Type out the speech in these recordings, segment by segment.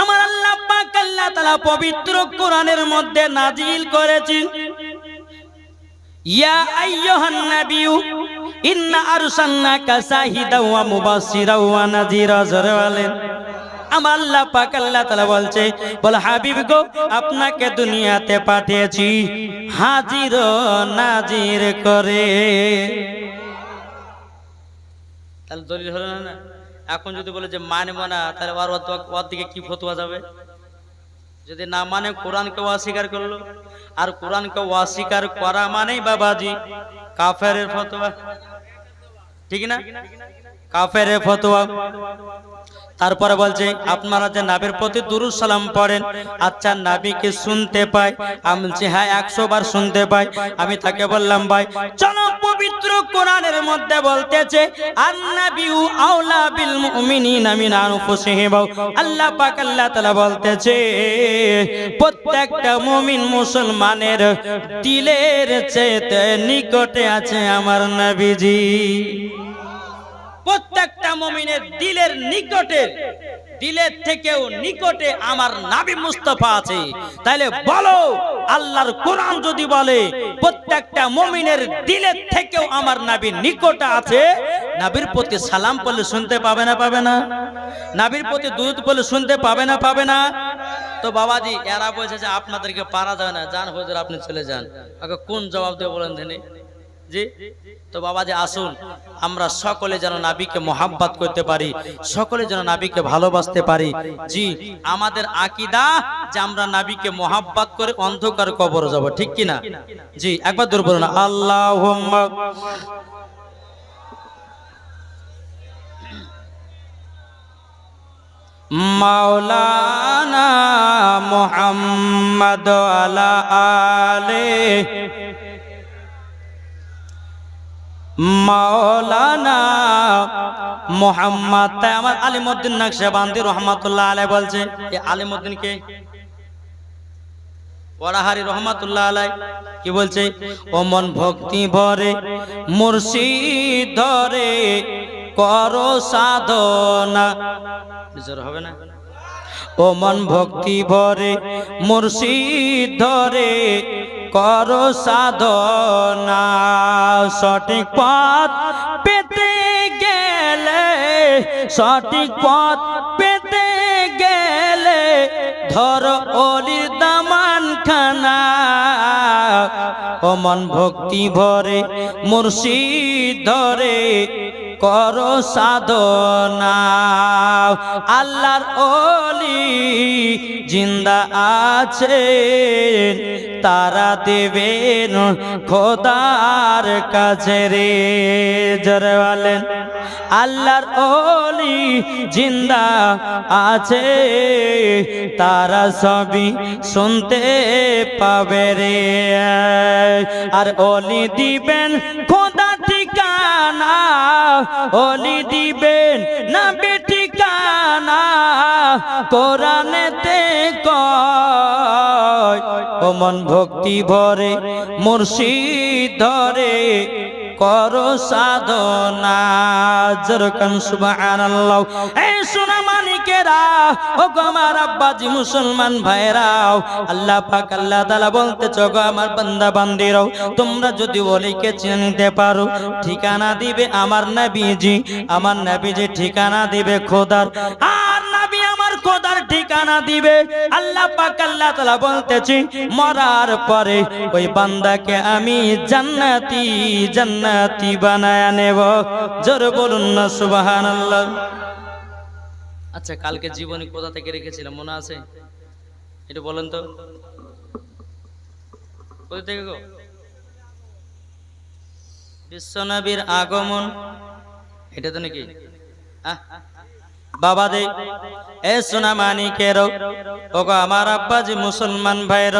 আমার আল্লাহ পাক আল্লাহ তাআলা পবিত্র কোরআনের মধ্যে নাজিল করেছেন। ইয়া আইয়ুহান নাবিয়্যু, ইন্না আরসালনাকা শাহিদাও ওয়া মুবাশশিরাও ওয়া নাযীরা। জোরে আমার আল্লাহ পাক আল্লাহ তাআলা বলছে, বল, হাবিব গো, আপনাকে দুনিয়াতে পাঠিয়েছি। হাজির নাজির করে। তাহলে দলিল হলো না? এখন যদি বলে যে মানব না তাহলে আর ওর দিকে কি ফতোয়া যাবে? যদি না মানে কোরআনকে অস্বীকার করল। আর কোরআনকে অস্বীকার করা মানেই বাবাজি কাফের ফতোয়া। ঠিক না? কাফের ফতোয়া। তারপরে বলছে, আপনারা যে নাবির প্রতি দুরুদ সালাম পড়েন আচ্ছা নাবিকে শুনতে পাই আমি বলছি হ্যাঁ একশো বার শুনতে পাই আমি তাকে বললাম, ভাই, চলো পবিত্র কোরআনের মধ্যে বলতেছে আল্লাহ পাক, আল্লাহ বলতেছে, প্রত্যেকটা মুমিন মুসলমানের নিকটে আছে আমার নবীজি। প্রত্যেকটা মমিনের দিলের নিকটে, দিলের থেকেও নিকটে আমার নাবি মুস্তফা আছে। তাইলে বলো, আল্লাহর কোরআন যদি বলে, প্রত্যেকটা মমিনের দিলের থেকেও আমার নাবি নিকটে আছে, নাবির প্রতি সালাম পড়লে শুনতে পাবে না পাবে না? নাবির প্রতি দুধ বলে শুনতে পাবে না পাবে না? তো বাবাজি, এরা বলছে যে আপনাদেরকে পারা যাবে না। যান হুজুর, আপনি চলে যান। আগে কোন জবাব দেবে বলেন জি? তো বাবা যে আসুন। আমরা সকলে যেন নাবিকে মোহাব্বত করতে পারি, সকলে যেন নাবিকে ভালোবাসতে পারি। জি, আমাদের আকিদা যে আমরা নাবিকে মোহাব্বত করে অন্ধকার কবর যাব, ঠিক কি না জি, একবার দূর বলুন আল্লাহ মাওলানা মোহাম্মদ আলা আলে মাওলানা মোহাম্মদ, তাই আমার আলিমুদ্দিন নকশবন্দি রহমাতুল্লাহ আলাই বলছে। এই আলিমুদ্দিন কে? ওরাহারি রহমাতুল্লাহ আলাই কি বলছে? ওমন ভক্তি ভরে, মুর্শিদ ধরে, করো সাধনা। হবে না? ও মন ভক্তি ভরে মুর্শিদ ধরে কর সাধনা। সঠিক পথ পেতে গেলে, সঠিক পথ পেতে গেলে ধর অলির দামান খানা ও মন ভক্তি ভরে মুর্শিদ ধরে কর সাধনা। আল্লাহর অলি জিন্দা আছে তারা দেবেন খোদার কাছে রে। জরে বলেন, আল্লাহর ওলি জিন্দা আছে, তারা সবই শুনতে পাবে রে। আর অলি দিবেন খোদা ঠিকানা ওলি দিবেন না বেঠিকানা কোরআনেতে কয় ও মন ভক্তি ভরে মুর্শিদ ধরে করো সাধনা। জরকান সুবহানাল্লাহ। এই সোনা মানিকেরা ও গো আব্বাজি মুসলমান ভাইরাও আল্লাহ পাক, আল্লাহ তাআলা বলতে গো আমার বান্দা বান্দিরাও, তোমরা যদি ওলিকে চিনতে পারো, ঠিকানা দিবে আমার নবীজি। আমার নবীজি ঠিকানা দিবে খোদার। আর খোদার ঠিকানা দিবে। আল্লাহ পাক আল্লাহ বলতেছি, মরার পরে ওই বান্দাকে আমি জান্নাতি জান্নাতি বানায় নেব। জোর বলুন না আচ্ছা কালকে জীবনী কোথা থেকে রেখেছিলাম, মনে আছে? এটা বলেন তো। বিশ্বনবীর আগমন। এটা তো নাকি? আহ বাবা দে এ সোনা মানিকের আমার আব্বাজি মুসলমান ভাইর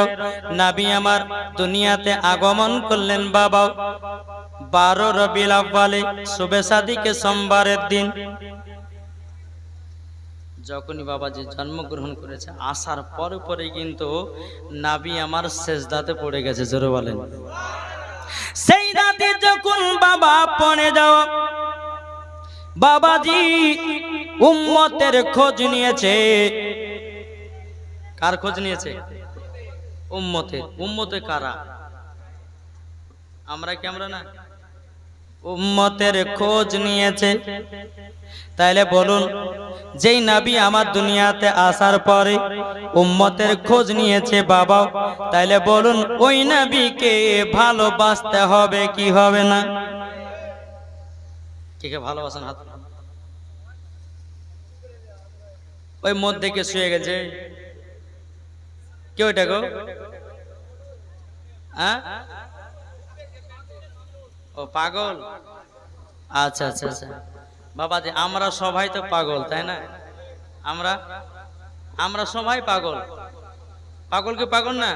নাবি আমার দুনিয়াতে আগমন করলেন বাবা বারো রবিল আব্বালে শুভে সাদিকে সোমবারের দিন। যখনই বাবা বাবাজি জন্মগ্রহণ করেছে, আসার পরে পরে কিন্তু নাবি আমার শেষদাতে পড়ে গেছে, জোরে বলেন। সেই রাতে যখন বাবা পড়ে যাওয়া বাবাজি উম্মতের খোঁজ নিয়েছে। কার খোঁজ নিয়েছে? উম্মতে। উম্মতে কারা? আমরা কি আমরা না? উম্মতের খোঁজ নিয়েছে। তাইলে বলুন, যেই নাবি আমার দুনিয়াতে আসার পরে উম্মতের খোঁজ নিয়েছে বাবা, তাইলে বলুন, ওই নাবিকে ভালোবাসতে হবে কি হবে না? কে ভালোবাসেন হাত ওই মধ্যে কে শুয়ে গেছে? কে ওইটা গো? হ্যাঁ? ও পাগল? আচ্ছা আচ্ছা আচ্ছা। বাবা যে আমরা সবাই তো পাগল, তাই না? আমরা? আমরা সবাই পাগল। পাগল কি পাগল না?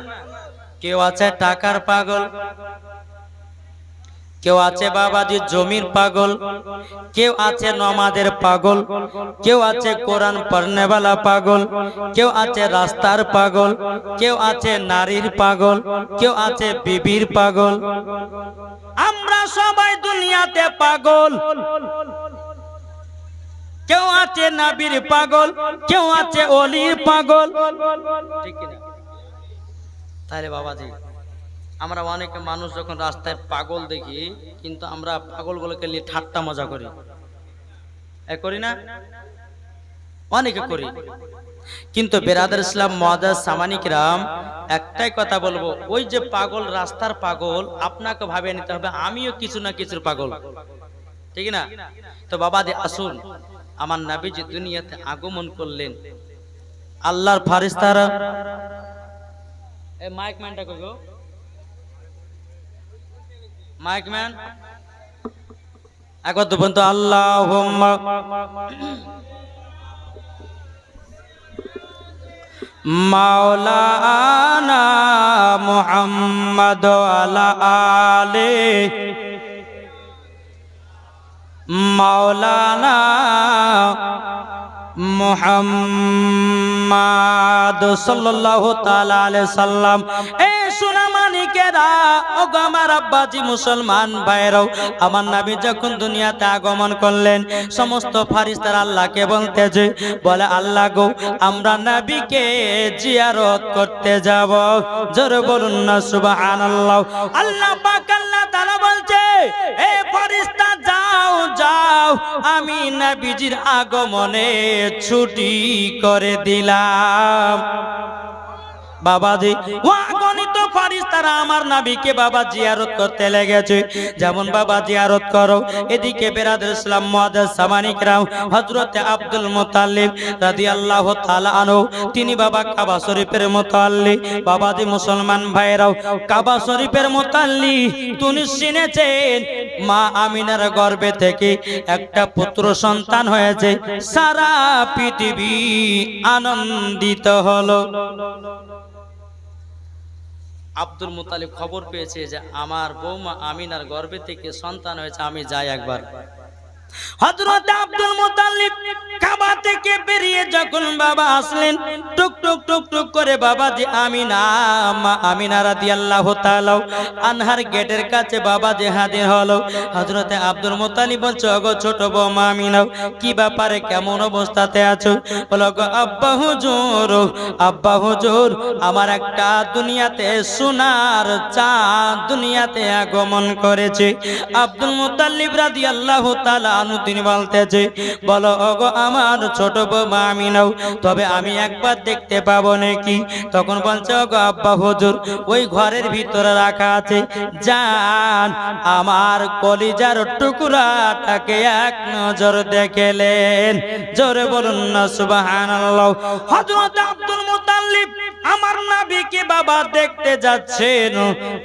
কেউ আছে টাকার পাগল। কেউ আছে বাবাজি জমির পাগল, কেউ আছে নমাদের পাগল, কেউ আছে কোরআন পড়নেওয়ালা পাগল, কেউ আছে রাস্তার পাগল, কেউ আছে নারীর পাগল, কেউ আছে বিবির পাগল। আমরা সবাই দুনিয়াতে পাগল। কেউ আছে নাবির পাগল, কেউ আছে অলির পাগল। ঠিক? তাহলে বাবাজি আমরা অনেক মানুষ যখন রাস্তায় পাগল দেখি, কিন্তু আমরা পাগলগুলোকে নিয়ে ঠাট্টা মজা করি। করি না? অনেকে করি। কিন্তু বেরাদার ইসলাম, মহাদাস সামানিকরাম একটাই কথা বলব, ওই যে পাগল, রাস্তার পাগল, আপনাকে ভাবে নিতে হবে, আমিও কিছু না কিছুর পাগল। ঠিক না? তো বাবা দে, আসুন, আমার নাবি যে দুনিয়াতে আগমন করলেন। আল্লাহর ফারিস্তারা মাইক ম্যানটা কই মাইক ম্যান একবার তো বলতো আল্লাহ মাওলানা মুহাম্মদ আলা আলে মাওলানা মুহাম্মদ সাল্লাল্লাহু তাআলা আলাইহি সাল্লাম এ সোনা মানিকেরা ওগো আমার আব্বাজি মুসলমান ভাইরাও, আমার নবী যখন দুনিয়াতে আগমন করলেন, সমস্ত ফারিস্তার আল্লাহকে বলতেছে বলে, আল্লাহ গো, আমরা নবীকে জিয়ারত করতে যাব। জোরে বলুন না, সুবহানাল্লাহ। আল্লাহ পাক আল্লাহ তাআলা বলছে, এ ফারিস্তা, যাও যাও, আমি নবীজির আগমনে ছুটি করে দিলাম। বাবাজি ওয়াগণিত ফারিস্তারা আমার নাবিকে বাবা জিয়ারত করতে লেগেছে। যেমন বাবা জিয়ারত করো। এদিকে বেরাদুল ইসলাম মুআদ্দাস সামানিকরাম হযরতে আব্দুল মুতাল্লিব রাদিয়াল্লাহু তাআলা আনহু, তিনি বাবা কাবা শরীফের মুতাল্লি বাবাজি মুসলমান ভাইরাও কাবা শরীফের মুতাল্লি তিনি শুনেছেন মা আমিনার গর্ভে থেকে একটা পুত্র সন্তান হয়েছে। সারা পৃথিবী আনন্দিত হলো। আব্দুল মুতালিব খবর পেয়েছে যে, আমার বৌমা আমিনার গর্বে থেকে সন্তান হয়েছে, আমি যাই একবার। হযরত আব্দুল মুতালিব কাবা থেকে বেরিয়ে যখন বাবা আসলেন, টুক টুক টুক টুক করে বাবা যে আমিনা, মা আমিনা রাদিয়াল্লাহু তাআলা আনহার গেটের কাছে বাবা যে হাজির হলো। হযরত আব্দুল মুতালিব বলছে, ওগো ছোট বৌমা আমিনা, কি ব্যাপারে কেমন অবস্থাতে আছো? বলো গো আব্বা হুজুর আব্বা হুজুর, আমার একটা দুনিয়াতে সোনার চাঁদ দুনিয়াতে আগমন করেছে। আব্দুল মুতাল্লিব রাদিয়াল্লাহু তাআলা আনহু তিনি বলতেছে, বলো, ওগো আমার ছোট বৌমা আমিনাও তবে আমি একবার দেখতে পাবো নাকি? তখন বলছে, ওগো আব্বা হুজুর, ওই ঘরের ভিতরে রাখা আছে। জান, আমার কলিজার টুকরাটাকে এক নজর দেখেলেন জোরে বলুন না আব্দুল মুতাল্লিব নাবিকে বাবা দেখতে যাচ্ছেন।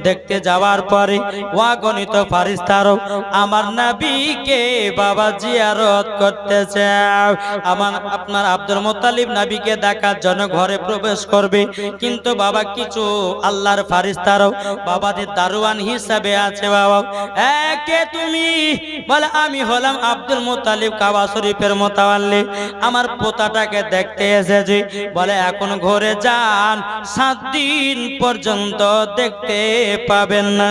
দেখতে যাওয়ার পরে ওয়াগণিত ফারিস্তারও, আমার নাবিকে বাবা জিয়ারত করতেছে। আমার, আপনার আব্দুল মুতালিব নাবিকে দেখার জন্য ঘরে প্রবেশ করবে। কিন্তু বাবা কিছু আল্লাহর ফারিস্তারও, বাবাদের দারোয়ান হিসাবে আছে বাবা। একে তুমি বলে, আমি হলাম আব্দুল মুতালিব কাবা শরীফের মোতাল্লি আমার পোতাটাকে দেখতে এসেছি। বলে, এখন ঘরে যান সাত দিন পর্যন্ত দেখতে পাবেন না।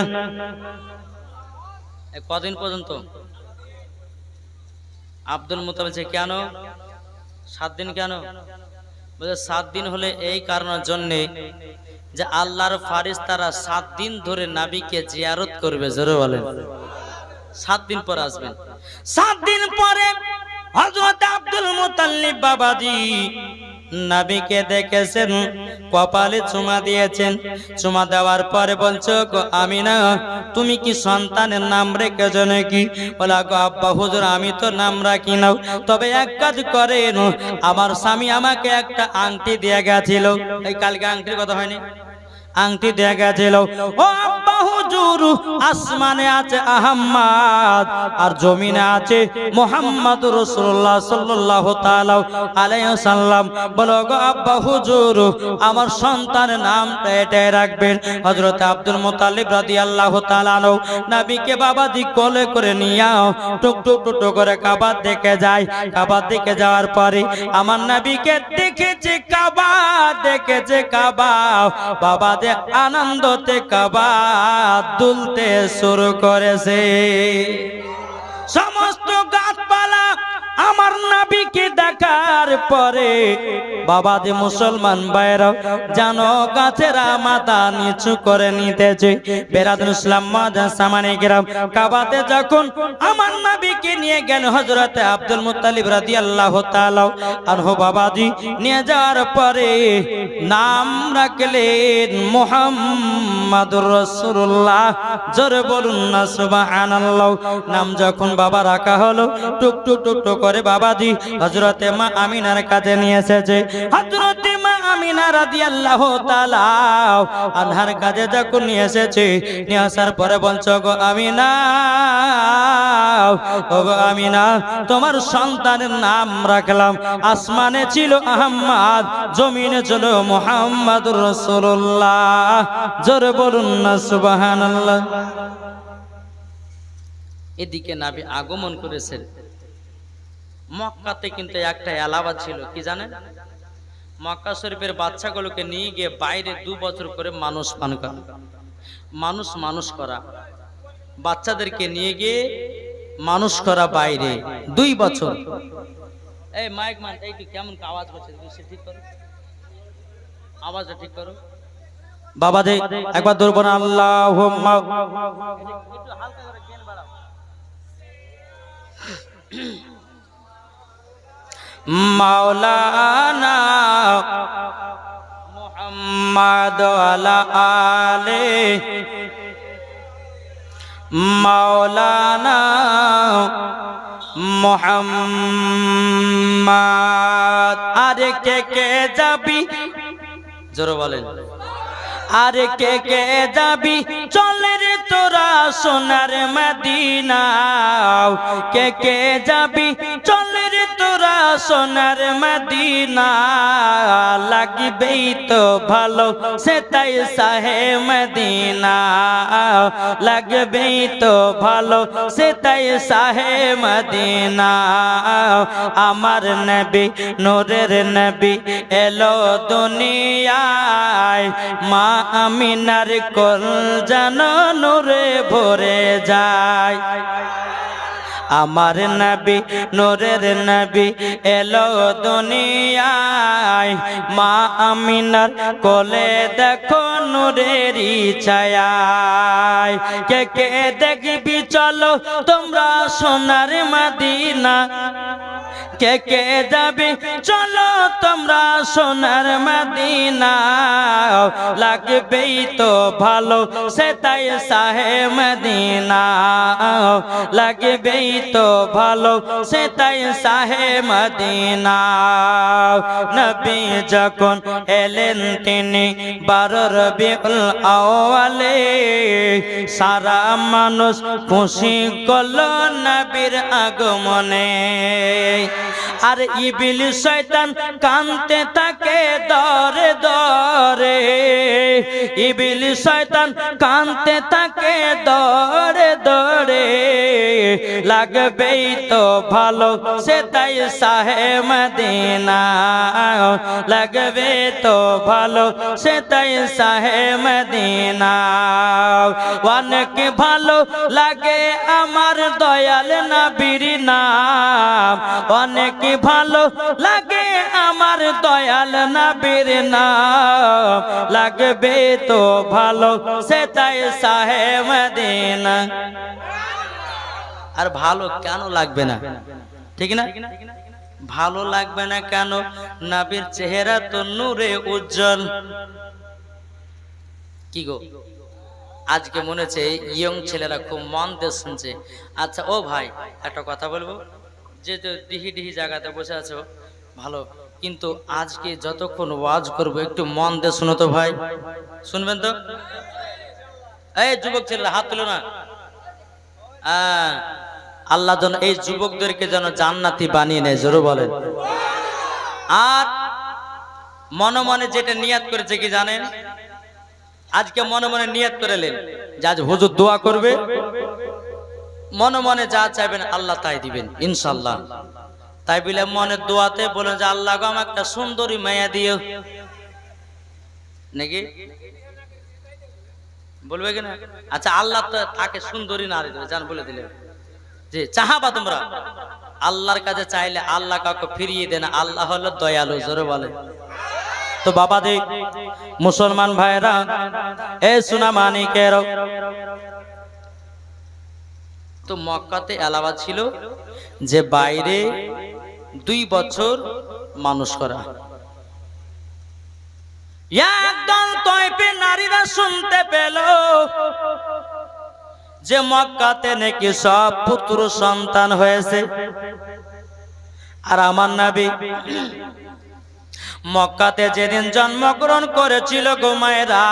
কদিন পর্যন্ত? আব্দুল বলছে, কেন? সাত দিন কেন? সাত দিন হলে এই কারণের জন্যে যে আল্লাহর ফারিস তারা সাত দিন ধরে নাবিকে জিয়ারত করবে। জোরে বলেন। সাত দিন পর আসবেন। সাত দিন পরে হযরত আব্দুল মুতাল্লিব বাবাজি নাবিকে দেখেছেন, কপালে চুমা দিয়েছেন। চুমা দেওয়ার পরে বলছো, গো আমিনা, তুমি কি সন্তানের নাম রেখেছো নাকি? বলা, গো আব্বা, হুজুর, আমি তো নাম রাখি নাও তবে এক কাজ করেন, আমার স্বামী আমাকে একটা আংটি দিয়ে গেছিল। এই কালকে আংটির কথা হয়নি। আংটি দেয়া গেছিল। ও হুজুর, আসমানে আছে আহম্মদ আর জমিনে আছে মোহাম্মদ রাসূলুল্লাহ সাল্লাল্লাহু তাআলা আলাইহি সাল্লাম। বলো গো আব্বা হুজুর, আমার সন্তানের নামটা এটাই রাখবেন। হযরত আব্দুল মুতালিব রাদিয়াল্লাহু তাআলা আনহু, নবীকে বাবাজি কোলে করে নিয়াও, টুক টুক টুক টুক করে কাবার দেখে যায়। কাবার দিকে যাওয়ার পরে আমার নাবিকে দেখেছে কাবা দেখেছে কাবা বাবা দে আনন্দতে কাবা। দুলতে শুরু করেছে। সমস্ত গাছপালা নাবিকে দেখার পরে, বাবা যে মুসলমান বাইরাও জানো গাছেরা মাথা নিচু করে নিতেছে। বেরাদুল ইসলাম সামানে গ্রাম কাবাতে যখন আমার নাবিকে নিয়ে গেল হজরতে আব্দুল মুত্তালিব রাদিয়াল্লাহু তাআলা আনহু বাবাজি, নিয়ে যাওয়ার পরে নাম রাখলেন মুহাম্মাদুর রাসূলুল্লাহ। জোরে বলুন না, সুবহানাল্লাহ। নাম যখন বাবা রাখা হলো টুক টুক টুক করে বাবাজি হযরতে মা আমিনার কাছে নিয়ে এসেছে। হযরতে মা আমিনা রাদিয়াল্লাহু তাআলা আনহার কাছে যখন নিয়ে এসেছে, নিয়ে আসার পরে বলছো গো আমিনা গো আমিনা, তোমার সন্তানের নাম রাখলাম। আসমানে ছিল আহম্মদ, জমিনে ছিল মুহাম্মাদুর রাসূলুল্লাহ। জোরে বলুন না, সুবহানাল্লাহ। এদিকে নাবি আগমন করেছেন। মক্কাতে কিন্তু একটা এলাবা ছিল কি জানেন? মক্কা শরীফের বাচ্চাগুলোকে নিয়ে গিয়ে বাইরে দু বছর করে মানুষ পান করা। মানুষ মানুষ করা। বাচ্চাদেরকে নিয়ে গিয়ে মানুষ করা বাইরে দুই বছর। এই মাইক মান এই কেমন আওয়াজ করছে? ঠিক করো। আওয়াজটা ঠিক করো। বাবা দে একবার দৌড় বোনা আল্লাহ হালকা করে মাওলানা মোহাম্মদ আলা মাওলানা মোহাম্মদ। আরে কে কে যাবি? জোরে বলেন। আরে কে কে যাবি? চলে রে তোরা সোনার মদিনা কে কে যাবি? চলে সোনার মদিনা লাগবেই তো ভালো সে তাই সাহে মদিনা। লাগবেই তো ভালো সে তাই সাহে মদিনা। আমার নবী, নূরের নবী এলো দুনিয়ায়, মা আমিনার কল যেন নূরে ভরে যায়। আমার নবী, নোরের নবী এলো দুনিয়ায়। মা আমিনার কোলে দেখো নূরেরই ছায়ায়। কে কে দেখবি চলো তোমরা সোনার মদিনা। কে কে যাবে চলো তোমরা সোনার মদিনা লাগবেই তো ভালো সে তাই সাহে মদিনা। লাগবেই তো ভালো সে তাই সাহে মদিনা। নবী যখন এলেন তিনি বারো রবিউল আওয়ালে, সারা মানুষ খুশি করল নবীর আগমনে। আর ইবিল শয়তান কানতে থাকে দরে দরে। ইবিল শয়তান কানতে থাকে দরে দরে। লাগবেই তো ভালো সে তাই সাহে মদিনা। লাগবে তো ভালো সে তাই সাহে মদিনা। অনেক ভালো লাগে আমার দয়াল নবীর নাম। অনেক ভালো লাগে আমার দয়াল নবীর নাম লাগবে তো ভালো সে তাই সাহে মদিনা। আর ভালো কেন লাগবে না? ঠিক না? ভালো লাগবে না কেন? নাবির চেহারা তো নূরে উজ্জ্বল। কি গো? আজকে মনে হচ্ছে ইয়ং ছেলেরা খুব মন দিয়ে শুনছে। আচ্ছা ও ভাই, একটা কথা বলব? যে ডিহি ডিহি জায়গাতে বসে আছো, ভালো? কিন্তু আজকে যতক্ষণ ওয়াজ করব, একটু মন দিয়ে শুনো তো ভাই। শুনবেন তো? এই যুবক ছেলেরা, হাত তুলো না। আল্লাহ যেন এই যুবকদেরকে যেন জান্নাতি বানিয়ে নেয়, জোরে বলেন। আর মনে মনে যেটা নিয়াত করেছে কি জানেন? আজকে মনে মনে নিয়ত করে নেন যে আজ হুজুর দোয়া করবে। মনে মনে যা চাইবেন আল্লাহ তাই দিবেন, ইনশাল্লাহ। তাই বলে মনে দোয়াতে বলে যে, আল্লাহ আমাকে একটা সুন্দরী মায়া দিও। নাকি? বলবে কিনা? আচ্ছা আল্লাহ তো তাকে সুন্দরী নারী দেবে জান, বলে দিলেন যে চাহাবা তোমরা? আল্লাহর কাছে চাইলে আল্লাহ কাউকে ফিরিয়ে দেন আল্লাহ হলো দয়ালু, জোরে বলে। তো বাবা দে মুসলমান ভাইরা এ সুনা মানিকের। তো মক্কাতে এলাবা ছিল যে বাইরে দুই বছর মানুষ করা। একদম তয়পে নারীরা শুনতে পেল যে মক্কাতে নাকি সব পুত্র সন্তান হয়েছে। আর আমার নাবি মক্কাতে যেদিন জন্মগ্রহণ করেছিল গোমায়েরা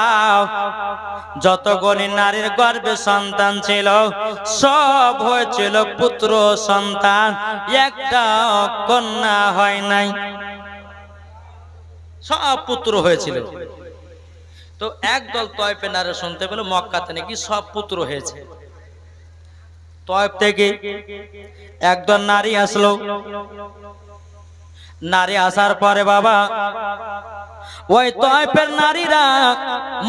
যতগুলি নারীর গর্ভে সন্তান ছিল, সব হয়েছিল পুত্র সন্তান, একটা কন্যা হয় নাই। সব পুত্র হয়েছিল। তো একদল তয়পে নারে শুনতে পেল, মক্কাতে নাকি সব পুত্র হয়েছে। তয়প থেকে একদল নারী আসলো। নারী আসার পরে বাবা, ওই তয়পের নারীরা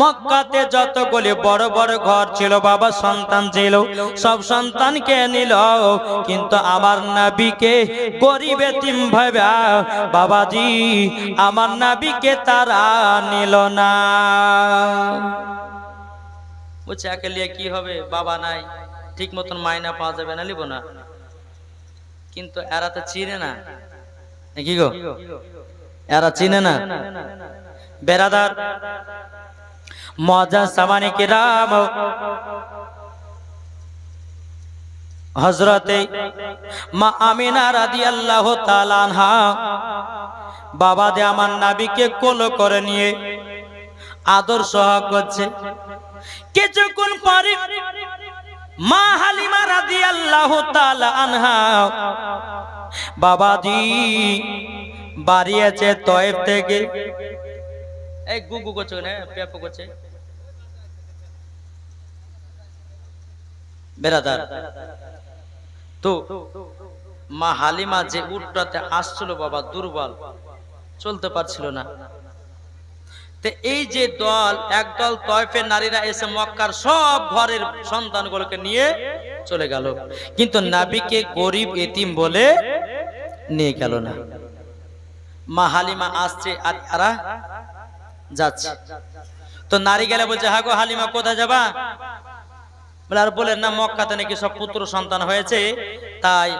মক্কাতে যতগুলি বড় বড় ঘর ছিল বাবা সন্তান ছিল, সব সন্তানকে নিল। কিন্তু আমার নাবিকে গরিব এতিম ভাবে বাবাজি, আমার নাবিকে তারা নিল না। বলছে, একে লিয়ে কি হবে? বাবা নাই, ঠিক মতন মাইনা পাওয়া যাবে না লিব না। কিন্তু এরা তো চিনে না। কি গো? এরা চিনে না। বেরাদার মজা সামানি কিরাম হজরতে মা আমিনা রাদি আল্লাহ তালানহা বাবা দে আমার নাবিকে কোলো করে নিয়ে আদর সহ করছে। কিছুক্ষণ পরে মা হালিমা রাদি আল্লাহ আনহা বাবাজি বাড়িয়েছে তয়েব থেকে। এই গুগু করছে না পেপো করছে। বেরাদার। তো মা হালিমা যে উটটাতে আসছিল বাবা দুর্বল চলতে পারছিল না। তো এই যে দল একদল তয়ফের নারীরা এসে মক্কার সব ঘরের সন্তানগুলোকে নিয়ে চলে গেল। কিন্তু নাবিকে গরিব এতিম বলে নিয়ে গেল না। মা হালিমা আসছে আর এরা যাচ্ছে। তো নারী গেলে বলছে হ্যাঁ গো হালিমা, কোথায় যাবা? বলে, আর বলেন না, মক্কাতে নাকি সব পুত্র সন্তান হয়েছে, তাই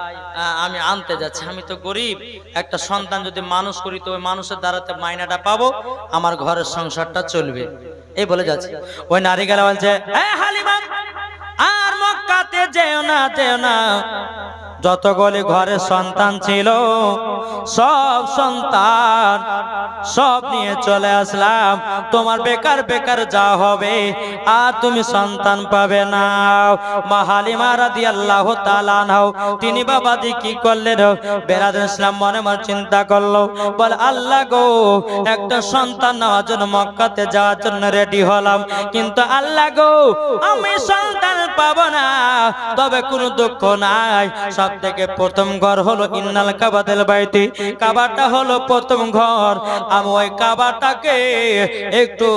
আমি আনতে যাচ্ছি। আমি তো গরিব। একটা সন্তান যদি মানুষ করি, তো মানুষের দ্বারাতে মাইনাটা পাবো, আমার ঘরের সংসারটা চলবে। এই বলে যাচ্ছে। ওই নারী গেলে বলছে, "এ হালিমা, আর মক্কাতে যেও না যেও না। যতগুলি ঘরে সন্তান ছিল, সব সন্তান সব নিয়ে চলে আসলাম। তোমার বেকার বেকার যা হবে, আর তুমি সন্তান পাবে না। মাহালিমা রাদি আল্লাহ তালানাও তিনি বাবাদি কি করলেন? বেরাদ ইসলাম মনে মনে চিন্তা করল, বল, আল্লাহ গো, একটা সন্তান নেওয়ার জন্য মক্কাতে যাওয়ার জন্য রেডি হলাম। কিন্তু আল্লাহ গো, আমি সন্তান পাবো না। তবে কোনো দুঃখ নাই। সব থেকে প্রথম ঘর হলো ইন্নাল কাবাদের বাড়িতে কাবাটা হলো প্রথম ঘর। আমি ওই কাবাটাকে একটু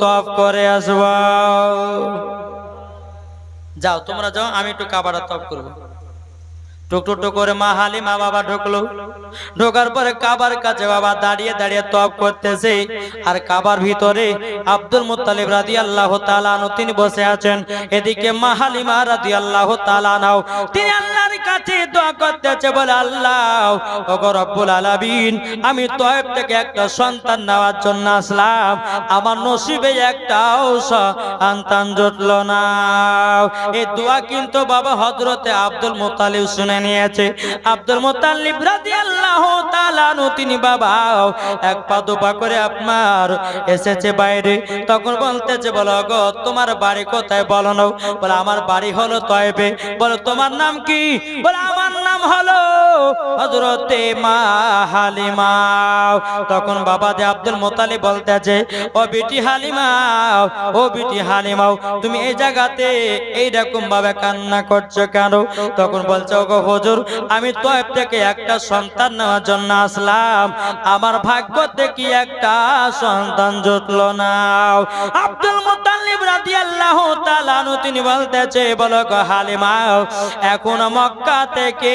তপ করে আসব। যাও, তোমরা যাও, আমি একটু কাবাটা তপ করব। টুকটু টুক করে মা হালিমা বাবা ঢুকলো। ঢোকার পরে কাবার কাছে বাবা দাঁড়িয়ে দাঁড়িয়ে তপ করতেছে। আর কাবার ভিতরে আব্দুল মুত্তালিব রাদি আল্লাহ তালানো তিনি বসে আছেন। এদিকে মা হালিমা রাদি আল্লাহ তালানাও তিনি আল্লাহর কাছে দোয়া করতেছে বলে, আল্লাহ, ওগো রব্বুল আলামিন, আমি তয়েব থেকে একটা সন্তান নেওয়ার জন্য আসলাম। আমার নসিবে একটাও সন্তান জুটল না। এই দোয়া কিন্তু বাবা হজরতে আব্দুল মুতালিব শুনে নিয়েছে আব্দুল তাআলা তিনি বাবা এক দুপা করে আপনার এসেছে বাইরে। তখন বলতেছে, বলো, গো, তোমার বাড়ি কোথায়? বলো না বলে, আমার বাড়ি হলো তয়েবে। বলো, তোমার নাম কি? বলে, আমার নাম হলো হজরতে মা হালিমা। তখন বাবা যে আব্দুল মোতালিব বলতেছে ও বিটি হালিমা, ও বিটি হালিমাও তুমি এই জায়গাতে এইরকম ভাবে কান্না করছ কেন? তখন বলছে, ওগো হুজুর, আমি তয়েব থেকে একটা সন্তান নেওয়ার জন্য আসলাম। আমার ভাগ্য থেকে একটা সন্তান জুটলো না। আব্দুল রাদিয়াল্লাহু তাআলা আনহু, তিনি বলতেছে বলো গো হালিমা, এখন মক্কা থেকে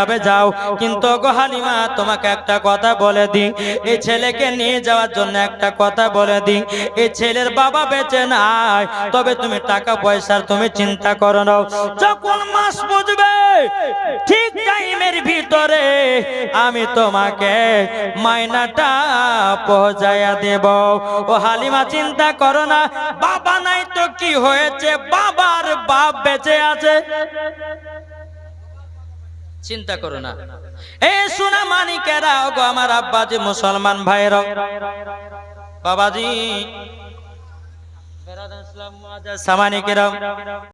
যাও। কিন্তু গো হালিমা, তোমাকে একটা কথা বলে দিই। এই ছেলেকে নিয়ে যাওয়ার জন্য একটা কথা বলে দিই। এই ছেলের বাবা বেঁচে নাই। তবে তুমি টাকা পয়সার তুমি চিন্তা করো না। যখন মাস বুঝবে, ঠিক টাইমের ভিতরে আমি তোমাকে মাইনাটা পৌঁছাইয়া দেব। ও হালিমা, চিন্তা করো না। বাবা নাই তো কি হয়েছে? বাবার বাপ বেঁচে আছে। চিন্তা করো না। এ সোনা মানিকেরা গো আমার আব্বা যে মুসলমান ভাইরা বাবাজি। সামানিকেরা